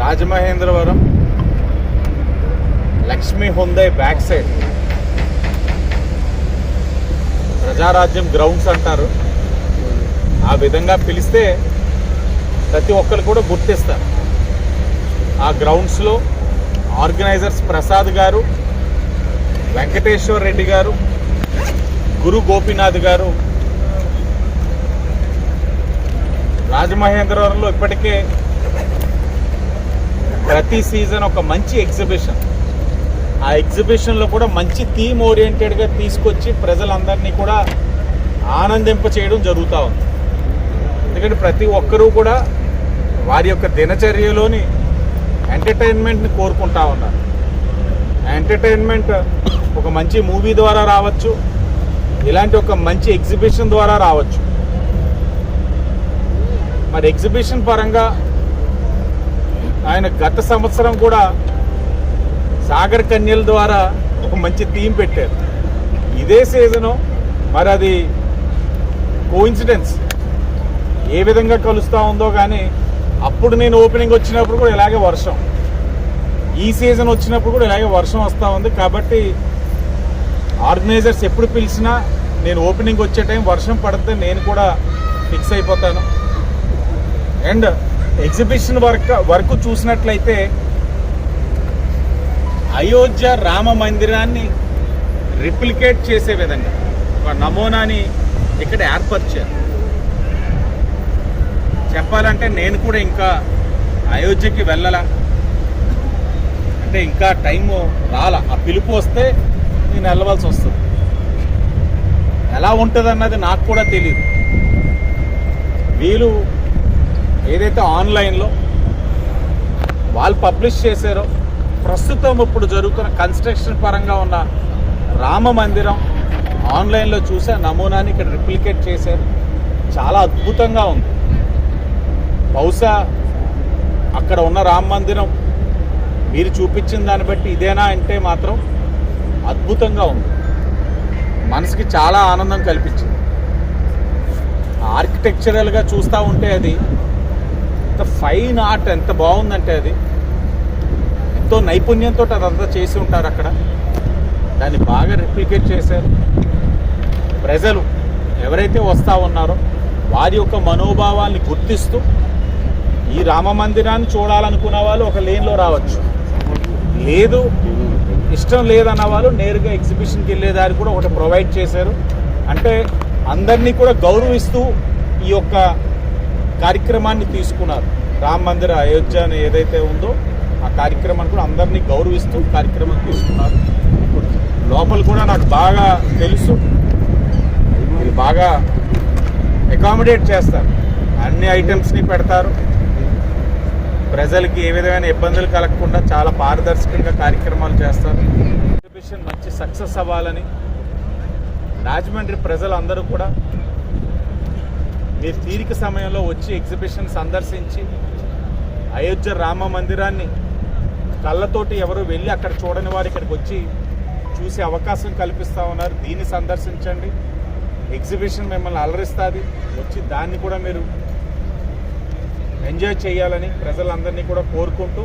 Rajamahendravaram Lakshmi Hyundai back side. Prajarajyam grounds అంటారు. ఆ విధంగా పిలిస్తే ప్రతి ఒక్కరు కూడా గుర్తిస్తారు. ఆ గ్రౌండ్స్లో ఆర్గనైజర్స్ ప్రసాద్ గారు వెంకటేశ్వర్ రెడ్డి గారు గురు గోపీనాథ్ గారు రాజమహేంద్రవరంలో ఇప్పటికే ప్రతి సీజన్ ఒక మంచి ఎగ్జిబిషన్. ఆ ఎగ్జిబిషన్లో కూడా మంచి థీమ్ ఓరియంటెడ్గా తీసుకొచ్చి ప్రజలందరినీ కూడా ఆనందింప చేయడం జరుగుతూ ఉంది. ఎందుకంటే ప్రతి ఒక్కరూ కూడా వారి యొక్క దినచర్యలోని ఎంటర్టైన్మెంట్ని కోరుకుంటా ఉన్నారు. ఎంటర్టైన్మెంట్ ఒక మంచి మూవీ ద్వారా రావచ్చు. ఇలాంటి ఒక మంచి ఎగ్జిబిషన్ ద్వారా రావచ్చు. మరి ఎగ్జిబిషన్ పరంగా ఆయన గత సంవత్సరం కూడా సాగర్ కన్యల ద్వారా ఒక మంచి థీమ్ పెట్టారు. ఇదే సీజను మరి అది కోఇన్సిడెన్స్ ఏ విధంగా కలుస్తూ ఉందో కానీ అప్పుడు నేను ఓపెనింగ్ వచ్చినప్పుడు కూడా ఇలాగే వర్షం. ఈ సీజన్ వచ్చినప్పుడు కూడా ఇలాగే వర్షం వస్తూ ఉంది కాబట్టి ఆర్గనైజర్స్ ఎప్పుడు పిలిచినా నేను ఓపెనింగ్ వచ్చే టైం వర్షం పడితే నేను కూడా ఫిక్స్ అయిపోతాను. అండ్ ఎగ్జిబిషన్ వర్క్ వర్క్ చూసినట్లయితే అయోధ్య రామ మందిరాన్ని రిప్లికేట్ చేసే విధంగా ఒక నమూనాని ఇక్కడ ఏర్పరిచారు. చెప్పాలంటే నేను కూడా ఇంకా అయోధ్యకి వెళ్ళలా? అంటే ఇంకా టైము రాలా. ఆ పిలుపు వస్తే నేను వెళ్ళవలసి వస్తుంది. ఎలా ఉంటుంది అన్నది నాకు కూడా తెలియదు వీళ్ళు ఏదైతే ఆన్లైన్లో వాళ్ళు పబ్లిష్ చేశారో ప్రస్తుతం ఇప్పుడు జరుగుతున్న కన్స్ట్రక్షన్ పరంగా ఉన్న రామ మందిరం ఆన్లైన్లో చూసే నమూనాని ఇక్కడ రిప్లికేట్ చేశారు. చాలా అద్భుతంగా ఉంది. బహుశా అక్కడ ఉన్న రామ మందిరం మీరు చూపించిన దాన్ని బట్టి ఇదేనా అంటే మాత్రం అద్భుతంగా ఉంది. మనసుకి చాలా ఆనందం కల్పించింది. ఆర్కిటెక్చరల్గా చూస్తూ ఉంటే అది ఎంత ఫైన్ ఆర్ట్ ఎంత బాగుందంటే అది. ఎంతో నైపుణ్యంతో అదంతా చేసి ఉంటారు అక్కడ. దాన్ని బాగా రిప్లికేట్ చేశారు. ప్రజలు ఎవరైతే వస్తూ ఉన్నారో వారి యొక్క మనోభావాల్ని గుర్తిస్తూ ఈ రామ మందిరాన్ని చూడాలనుకున్న వాళ్ళు ఒక లేన్లో రావచ్చు. లేదు ఇష్టం లేదన్న వాళ్ళు నేరుగా ఎగ్జిబిషన్కి వెళ్ళేదారి కూడా ఒకటి ప్రొవైడ్ చేశారు. అంటే అందరినీ కూడా గౌరవిస్తూ ఈ యొక్క కార్యక్రమాన్ని తీసుకున్నారు. రామ మందిర అయోధ్య అని ఏదైతే ఉందో ఆ కార్యక్రమాన్ని కూడా అందరినీ గౌరవిస్తూ కార్యక్రమం తీసుకున్నారు. లోపల కూడా నాకు బాగా తెలుసు. బాగా అకామిడేట్ చేస్తారు. అన్ని ఐటమ్స్ని పెడతారు. ప్రజలకి ఏ విధమైన ఇబ్బందులు కలగకుండా చాలా పారదర్శకంగా కార్యక్రమాలు చేస్తారు. ఎగ్జిబిషన్ మంచి సక్సెస్ అవ్వాలని రాజమండ్రి ప్రజలందరూ కూడా మీరు తీరిక సమయంలో వచ్చి ఎగ్జిబిషన్ సందర్శించి అయోధ్య రామ మందిరాన్ని కళ్ళతోటి ఎవరు వెళ్ళి అక్కడ చూడని వారు ఇక్కడికి వచ్చి చూసే అవకాశం కల్పిస్తా ఉన్నారు. దీన్ని సందర్శించండి. ఎగ్జిబిషన్ మిమ్మల్ని అలరిస్తుంది. వచ్చి దాన్ని కూడా మీరు ఎంజాయ్ చేయాలని ప్రజలందరినీ కూడా కోరుకుంటూ